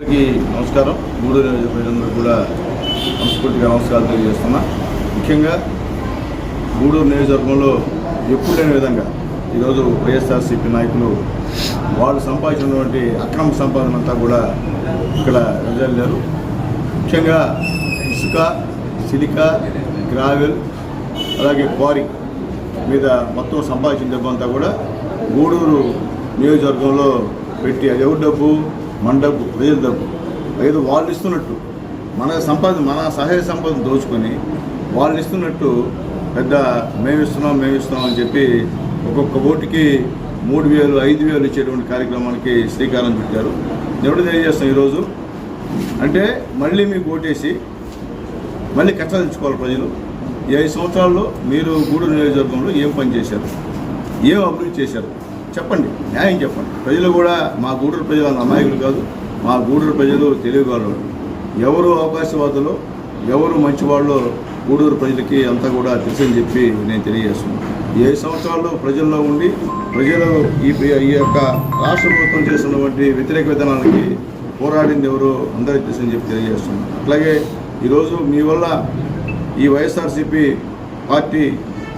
అందరికీ నమస్కారం. గూడూరు నియోజక ప్రజలందరూ కూడా మనస్ఫూర్తిగా నమస్కారాలు తెలియజేస్తున్నా. ముఖ్యంగా గూడూరు నియోజకవర్గంలో ఎప్పుడు లేని విధంగా ఈరోజు వైఎస్ఆర్సీపీ నాయకులు వాళ్ళు సంపాదించినటువంటి అక్రమ సంపాదన అంతా కూడా ఇక్కడ వెదజల్లారు ముఖ్యంగా ఇసుక సిలికా గ్రావెల్ అలాగే క్వారీ మీద మొత్తం సంపాదించిన డబ్బు అంతా కూడా గూడూరు నియోజకవర్గంలో పెట్టి అది ఎవరి డబ్బు? మన డబ్బు ప్రజల డబ్బు ఏదో వాళ్ళు ఇస్తున్నట్టు మన సంపాదన మన సహాయ సంపాదన దోచుకొని వాళ్ళు ఇస్తున్నట్టు పెద్ద మేము ఇస్తున్నాం మేము ఇస్తున్నాం అని చెప్పి ఒక్కొక్క ఓటుకి మూడు వేలు ఐదు వేలు ఇచ్చేటువంటి కార్యక్రమానికి శ్రీకారం చుట్టారు. ఎవరు తెలియజేస్తాం ఈరోజు. అంటే మళ్ళీ మీకు ఓటేసి మళ్ళీ కష్టాలు తెచ్చుకోవాలి ప్రజలు. ఈ ఐదు సంవత్సరాల్లో మీరు గూడూరు నియోజకవర్గంలో ఏం పని చేశారు? ఏం అభివృద్ధి చేశారు? చెప్పండి న్యాయం చెప్పండి. ప్రజలు కూడా మా గూడూరు ప్రజలు అంత అమాయకులు కాదు మా గూడూరు ప్రజలు తెలివిగాళ్ళు ఎవరు అవకాశవాదులు ఎవరు మంచివాళ్ళు గూడూరు ప్రజలకి అంతా కూడా తెలుసని చెప్పి నేను తెలియజేస్తున్నాను. ఏ సంవత్సరాల్లో ప్రజల్లో ఉండి ప్రజలు ఈ ఈ యొక్క రాష్ట్ర ప్రభుత్వం చేస్తున్నటువంటి వ్యతిరేక విధానాలకి పోరాడింది ఎవరు అందరికీ తెలుసని చెప్పి తెలియజేస్తున్నాను. అట్లాగే ఈరోజు మీ వల్ల ఈ వైఎస్ఆర్సీపీ పార్టీ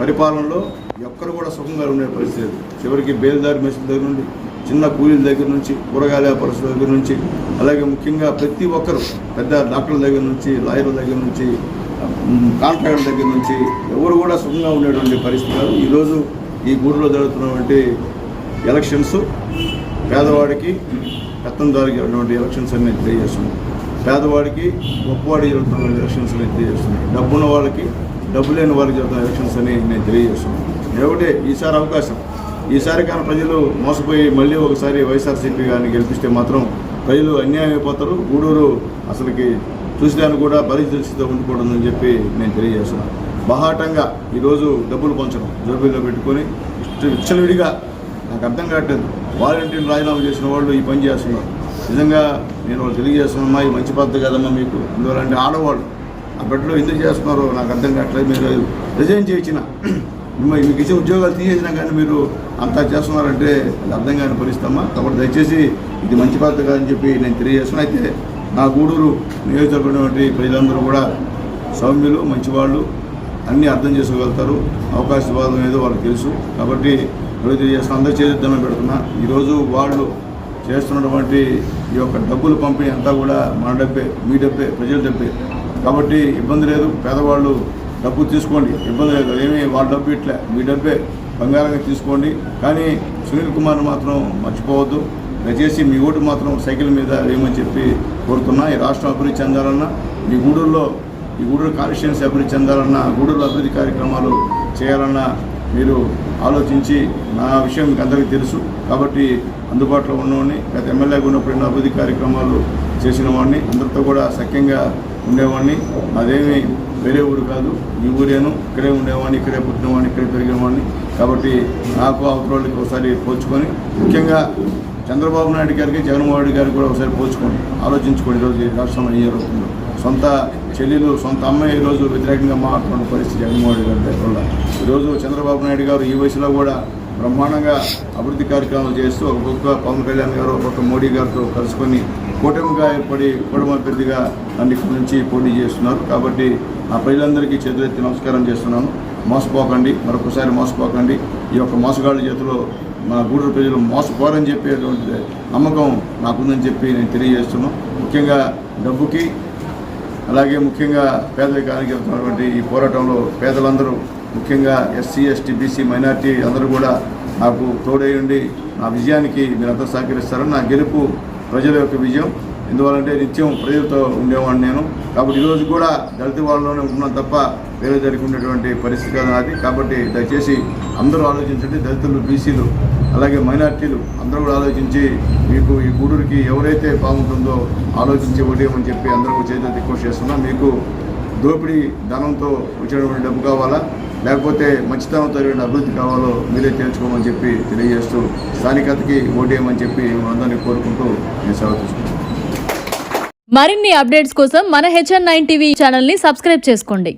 పరిపాలనలో ఎక్కరు కూడా సుఖంగా ఉండే పరిస్థితి లేదు. చివరికి బేల్దారి మెషిన్ దగ్గర నుండి చిన్న కూలీల దగ్గర నుంచి కూరగాయల వ్యాపారస్తుల దగ్గర నుంచి అలాగే ముఖ్యంగా ప్రతి ఒక్కరు పెద్ద డాక్టర్ల దగ్గర నుంచి లాయర్ల దగ్గర నుంచి కాంట్రాక్టర్ దగ్గర నుంచి ఎవరు కూడా సుఖంగా ఉండేటువంటి పరిస్థితి కాదు. ఈరోజు ఈ గూడులో జరుగుతున్నటువంటి ఎలక్షన్స్ పేదవాడికి పెత్తందారికి ఉన్నటువంటి ఎలక్షన్స్ అన్ని తెలియజేస్తున్నాయి. పేదవాడికి గొప్పవాడి జరుగుతున్న ఎలక్షన్స్ అని తెలియజేస్తున్నాయి. డబ్బున్న వాళ్ళకి డబ్బు లేని వాళ్ళకి జరుగుతున్న ఎలక్షన్స్ అని నేను తెలియజేస్తున్నాను. ఒకటే ఈసారి అవకాశం. ఈసారి కానీ ప్రజలు మోసపోయి మళ్ళీ ఒకసారి వైఎస్ఆర్సీపీ గారిని గెలిపిస్తే మాత్రం ప్రజలు అన్యాయం అయిపోతారు. గూడూరు అసలుకి చూసేదాన్ని కూడా పరిస్థితితో ఉండిపోతుందని చెప్పి నేను తెలియజేస్తున్నాను బహాటంగా ఈరోజు డబ్బులు పంచడం జోబీలో పెట్టుకొని విచ్చలవిడిగా నాకు అర్థం కావట్లేదు. వాలంటీర్లు రాజీనామా చేసిన వాళ్ళు ఈ పని చేస్తున్నారు. నిజంగా నేను వాళ్ళు తెలియజేస్తున్నామ్మా ఈ మంచి పద్ధతి కదమ్మా మీకు. అందువల్ల అంటే ఆడవాళ్ళు ఆ బిడ్డలో ఎందుకు చేస్తున్నారో నాకు అర్థం కావట్లేదు. మీరు రిజైన్ చేయించిన మిమ్మల్ని మీకు ఇచ్చే ఉద్యోగాలు తీసేసినా కానీ మీరు అంతా చేస్తున్నారంటే అర్థం కాని పరిస్థితమ్మా. కాబట్టి దయచేసి ఇది మంచి పద్ధతి కాదని చెప్పి నేను తెలియజేస్తున్నా. అయితే నా గూడూరు నియోజకవర్గం ప్రజలందరూ కూడా సౌమ్యులు మంచివాళ్ళు అన్నీ అర్థం చేసుకోగలుగుతారు. అవకాశవాదం ఏదో వాళ్ళకి తెలుసు. కాబట్టి ఎవరు తెలియజేస్తున్నా అందరూ చేసి పెడుతున్నా. ఈరోజు వాళ్ళు చేస్తున్నటువంటి ఈ యొక్క డబ్బులు పంపిణీ అంతా కూడా మన డబ్బే మీ డబ్బే ప్రజల డబ్బే. కాబట్టి ఇబ్బంది లేదు. పేదవాళ్ళు డబ్బు తీసుకోండి. ఇబ్బంది లేదు. ఏమీ వాళ్ళ డబ్బు ఇట్లే. మీ డబ్బే. బంగారంగా తీసుకోండి. కానీ సునీల్ కుమార్ మాత్రం మర్చిపోవద్దు. దయచేసి మీ ఓటు మాత్రం సైకిల్ మీద వేయమని చెప్పి కోరుతున్నా. ఈ రాష్ట్రం అభివృద్ధి చెందాలన్నా మీ గూడూరులో ఈ గూడూరు కాన్స్టిట్యున్సీ అభివృద్ధి చెందాలన్నా గూడూరులో అభివృద్ధి కార్యక్రమాలు చేయాలన్నా మీరు ఆలోచించి నా విషయం మీకు అందరికీ తెలుసు. కాబట్టి అందుబాటులో ఉన్నవాడిని గత ఎమ్మెల్యేగా ఉన్నప్పుడు ఎన్నో అభివృద్ధి కార్యక్రమాలు చేసిన వాడిని అందరితో కూడా సఖ్యంగా ఉండేవాడిని. అదేమీ వేరే ఊరు కాదు ఈ ఊరేను ఇక్కడే ఉండేవాడిని ఇక్కడే పుట్టినవాడిని ఇక్కడే పెరిగినవాడిని కాబట్టి నాకు అవతలకి ఒకసారి పోల్చుకొని ముఖ్యంగా చంద్రబాబు నాయుడు గారికి జగన్మోహన్ రెడ్డి గారికి కూడా ఒకసారి పోల్చుకోండి ఆలోచించుకోండి ఈరోజు రాష్ట్రంలో ఏం జరుగుతుందో సొంత చెల్లెలు సొంత అమ్మాయి ఈరోజు వ్యతిరేకంగా మాట్లాడిన పరిస్థితి జగన్మోహన్ రెడ్డి గారి దగ్గర ఈరోజు చంద్రబాబు నాయుడు గారు ఈ వయసులో కూడా బ్రహ్మాండంగా అభివృద్ధి కార్యక్రమాలు చేస్తూ ఒక పక్క పవన్ కళ్యాణ్ గారు ఒక పక్క మోడీ గారితో కలుసుకొని కూటమిగా ఏర్పడి కూటమి అభ్యర్థిగా అన్నిటి నుంచి పోటీ చేస్తున్నారు. కాబట్టి ఆ ప్రజలందరికీ చేతులెత్తి నమస్కారం చేస్తున్నాను. మోసపోకండి. మరొకసారి మోసపోకండి. ఈ యొక్క మోసగాళ్ళ చేతిలో మా గూడూరు ప్రజలు మోసపోరని చెప్పేటువంటి నమ్మకం నాకుందని చెప్పి నేను తెలియజేస్తున్నాను ముఖ్యంగా డబ్బుకి అలాగే ముఖ్యంగా పేదరికానికి వెళ్తున్నటువంటి ఈ పోరాటంలో పేదలందరూ ముఖ్యంగా ఎస్సీ ఎస్టీ బీసీ మైనార్టీ అందరూ కూడా నాకు తోడై ఉండి నా విజయానికి మీరంతా సహకరిస్తారని నా గెలుపు ప్రజల యొక్క విజయం. ఎందువల్లంటే నిత్యం ప్రజలతో ఉండేవాడిని నేను. కాబట్టి ఈరోజు కూడా దళిత వాళ్ళలోనే ఉన్నాను తప్ప వేరే జరిగి ఉండేటువంటి పరిస్థితి కాదు నాది. కాబట్టి దయచేసి అందరూ ఆలోచించండి. దళితులు బీసీలు అలాగే మైనార్టీలు అందరూ కూడా ఆలోచించి మీకు ఈ గూడూరుకి ఎవరైతే బాగుంటుందో ఆలోచించి ఓటేయమని చెప్పి అందరూ చేతులు రిక్వెస్ట్ చేస్తున్నా మీకు దోపిడీ ధనంతో వచ్చినటువంటి డబ్బు కావాలా? లేకపోతే మంచితనంతో అభివృద్ధి కావాలో మీరే తెలుసుకోమని చెప్పి తెలియజేస్తూ స్థానికతకి ఓటేయమని చెప్పి అందరినీ కోరుకుంటూ నేను సేవ తీసుకుంటాను మరిన్ని అప్డేట్స్ కోసం మన హెచ్ఎన్ నైన్ టీవీ ఛానల్ని సబ్స్క్రైబ్ చేసుకోండి.